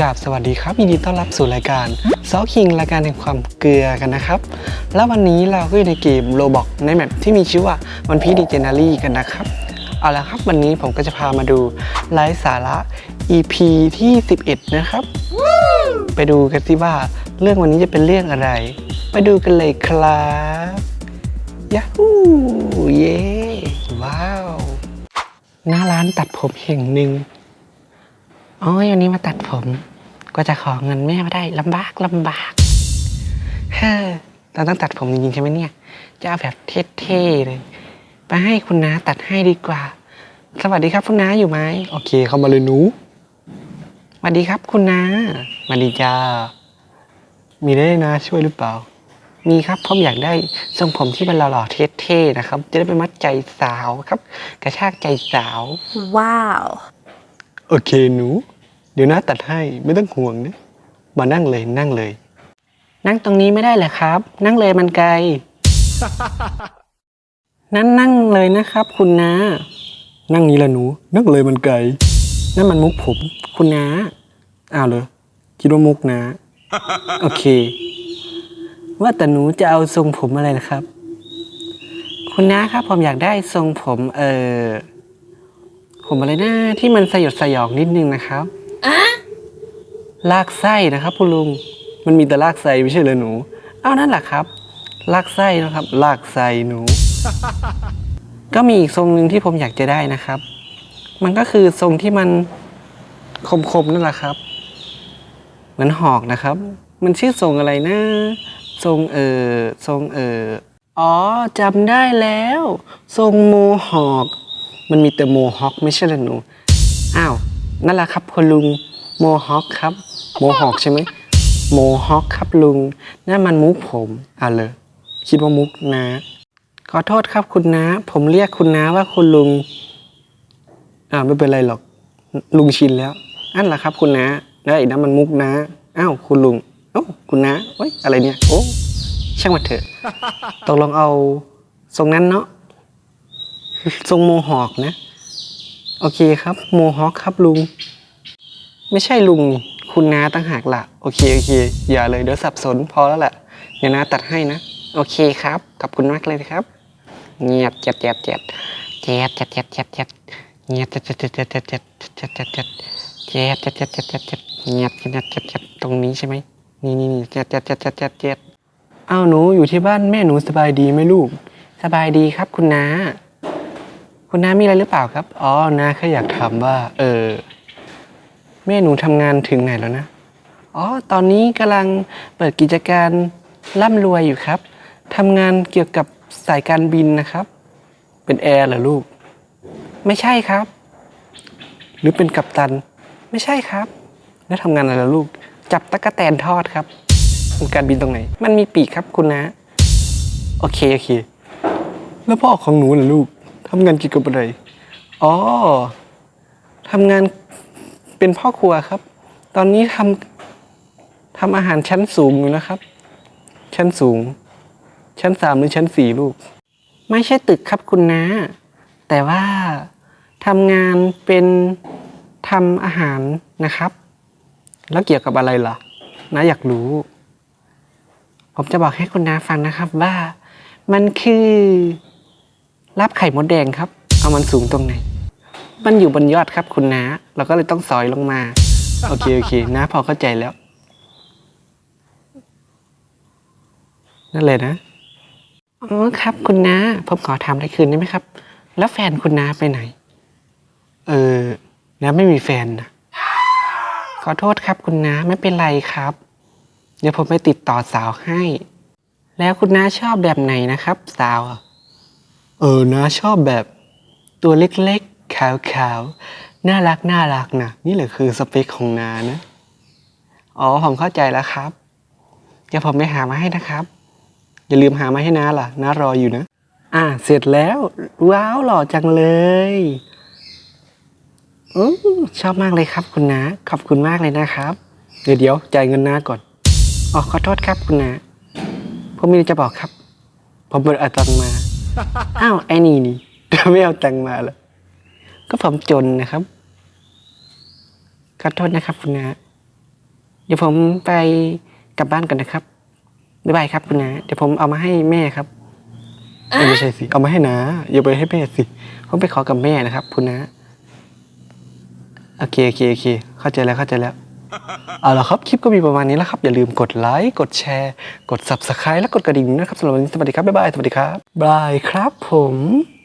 กราบสวัสดีครับยินดีต้อนรับสู่รายการซอคิงรายการแห่งความเกลือกันนะครับ แล้ววันนี้เราก็อยู่ในเกมโ o บอกในแมปที่มีชื่อว่าวันพีดีเจนารีกันนะครับ เอาละครับวันนี้ผมก็จะพามาดูไลฟ์สาระ EP ที่ 11 นะครับ ไปดูกันสิว่าเรื่องวันนี้จะเป็นเรื่องอะไร ไปดูกันเลยครับยาฮูเย้ว้าวหน้าร้านตัดผมแห่งหนึ่งอ้ยวันนี้มาตัดผม ก็จะขอเงินแม่ไม่ได้ลำบากลำบากเฮ้อเราต้องตัดผมจริงๆใช่ไหมเนี่ย จะเอาแบบเท่ๆเลย ไปให้คุณน้าตัดให้ดีกว่า สวัสดีครับคุณน้าอยู่ไหมโอเคเข้ามาเลยหนูสวัสดีครับคุณน้าสวัสดีจ้ามีได้นะช่วยหรือเปล่า มีครับผมอยากได้ทรงผมที่มันหล่อๆเท่ๆนะครับ จะได้ไปมัดใจสาวครับ กระชากใจสาว ว้าว โอเคหนูเดี๋ยวน้าตัดให้ไม่ต้องห่วงนะมานั่งเลยนั่งเลย นั่งตรงนี้ไม่ได้เหรอครับ นั่งเลยมันไกล นั่นนั่งเลยนะครับ คุณน้า นั่งนี้ละหนู นั่งเลยมันไกล นั่นมันมุกผม คุณน้า อ้าวเหรอคิดว่ามุกนะ โอเค ว่าแต่หนูจะเอาทรงผมอะไรนะครับ คุณน้าครับผมอยากได้ทรงผม เออผมอะไรนะที่มันสยดสยองนิดนึงนะครับ ลากไส้นะครับคุณลุงมันมีแต่ลากไส้ไม่ใช่เหรอหนู เอานั่นแหละครับ ลากไส้นะครับ ลากไส้หนู ก็มีอีกทรงหนึ่งที่ผมอยากจะได้นะครับ มันก็คือทรงที่มันคมๆนั่นแหละครับ เหมือนหอกนะครับ มันชื่อทรงอะไรนะ ทรงเออทรงเอออ๋อจำได้แล้ว ทรงโมหอก มันมีแต่โมฮอคไม่ใช่เหรอหนู อ้าว นั่นแหละครับคุณลุงโมฮอคครับ โมฮอกใช่ไหมโมฮอคครับลุงนั่นมันมุกผมอะเลยคิดว่ามุกนะขอโทษครับคุณน้าผมเรียกคุณน้าว่าคุณลุงอ่าไม่เป็นไรหรอกลุงชินแล้วนั่นแหละครับ คุณน้าได้นะมันมุกนะอ้าวคุณลุงเอ้คุณน้าเอ้ยอะไรเนี่ยโอ้ช่างมันเถอะตกลงเอาทรงนั้นเนาะทรงโมฮอคนะ โอเคครับ โมฮอคครับลุง ไม่ใช่ลุง คุณน้าตั้งหากละโอเคโอเคอย่าเลยเดี๋ยวสับสนพอแล้วแหละเดี๋ยวน้าตัดให้นะ โอเคครับขอบคุณมากเลยครับ เงียบเจ็ดเจ็ดเจ็ดเจ็ดเจ็ดเจ็ดเจ็ดเจ็ดเงียบเจ็ดเจ็ดเจ็ดเจ็ดเจ็ดเจ็ดเจ็ดเจ็ดเจ็ดเจ็ดเจ็ดเจ็ดเจ็ดเจ็ดเจ็ดเงียบเจ็ดเจ็ดเจ็ดตรงนี้ใช่ไหมนี่นี่นี่เจ็ดเจ็ดเจ็ดเจ็ดเจ็ดเจ็ดอ้าวหนูอยู่ที่บ้านแม่หนูสบายดีไหมลูก สบายดีครับคุณน้า คุณน้ามีอะไรหรือเปล่าครับ อ๋อน้าแค่อยากถามว่า เออ แม่หนูทำงานถึงไหนแล้วนะ อ๋อ ตอนนี้กำลังเปิดกิจการร่ำรวยอยู่ครับ ทำงานเกี่ยวกับสายการบินนะครับ เป็นแอร์เหรอลูก ไม่ใช่ครับ หรือเป็นกัปตัน ไม่ใช่ครับ แล้วทำงานอะไรล่ะลูก จับตะกะแตนทอดครับเป็นการบินตรงไหน มันมีปีกครับคุณนะ โอเคโอเค แล้วพ่อของหนูล่ะลูกทำงานเกี่ยวกับอะไร อ๋อทำงาน เป็นพ่อครัวครับ ตอนนี้ทำทำอาหารชั้นสูงอยู่นะครับ ชั้นสูง ชั้นสามหรือชั้นสี่ลูก ไม่ใช่ตึกครับคุณน้าแต่ว่าทำงานเป็นทำอาหารนะครับ แล้วเกี่ยวกับอะไรล่ะน้าอยากรู้ ผมจะบอกให้คุณน้าฟังนะครับว่า มันคือ รับไข่มดแดงครับ เอามันสูงตรงไหน มันอยู่บนยอดครับคุณน้า เราก็เลยต้องซอยลงมา โอเค โอเคน้าพอเข้าใจแล้ว นั่นเลยนะ อ๋อครับ คุณน้า ผมขอถามอะไรคืนได้ไหมครับ แล้วแฟนคุณน้าไปไหน เออน้าไม่มีแฟนนะ ขอโทษครับคุณน้าไม่เป็นไรครับ เดี๋ยวผมไปติดต่อสาวให้ แล้วคุณน้าชอบแบบไหนนะครับ สาว เออน้าชอบแบบตัวเล็ก ๆขาวๆน่ารักน่ารักนะนี่แหละคือสเปคของนานะ อ๋อผมเข้าใจแล้วครับ เดี๋ยวผมไปหามาให้นะครับ อย่าลืมหามาให้น้าล่ะน้ารออยู่นะ อ่า เสร็จแล้ว ว้าวหล่อจังเลยอือชอบมากเลยครับคุณน้าขอบคุณมากเลยนะครับ เดี๋ยวเดี๋ยวจ่ายเงินน้าก่อนอ๋อขอโทษครับคุณน้าผมมีจะบอกครับ ผมเปิดเอาตังค์มา อ้าวไอ้นี่นี่ไม่เอาตังมาเหรอ ก็ผมจนนะครับขอโทษนะครับคุณนาดี๋ยวผมไปกลับบ้านกันนะครับบ๊ายบายครับคุณนาเดี๋ยวผมเอามาให้แม่ครับเอ้ยไม่ใช่สิเอามาให้นาอย่าไปให้แม่สิผมไปขอกับแม่นะครับ คุณนาโอเคโอเคโอเคเข้าใจแล้วเข้าใจแล้วเอาละครับคลิปก็มีประมาณนี้แล้วครับ อย่าลืมกดไลค์กดแชร์ กด subscribe และกดกระดิ่งนะครับสำหรับวันนี้สวัสดีครับบ๊ายบายสวัสดีครับบายครับผม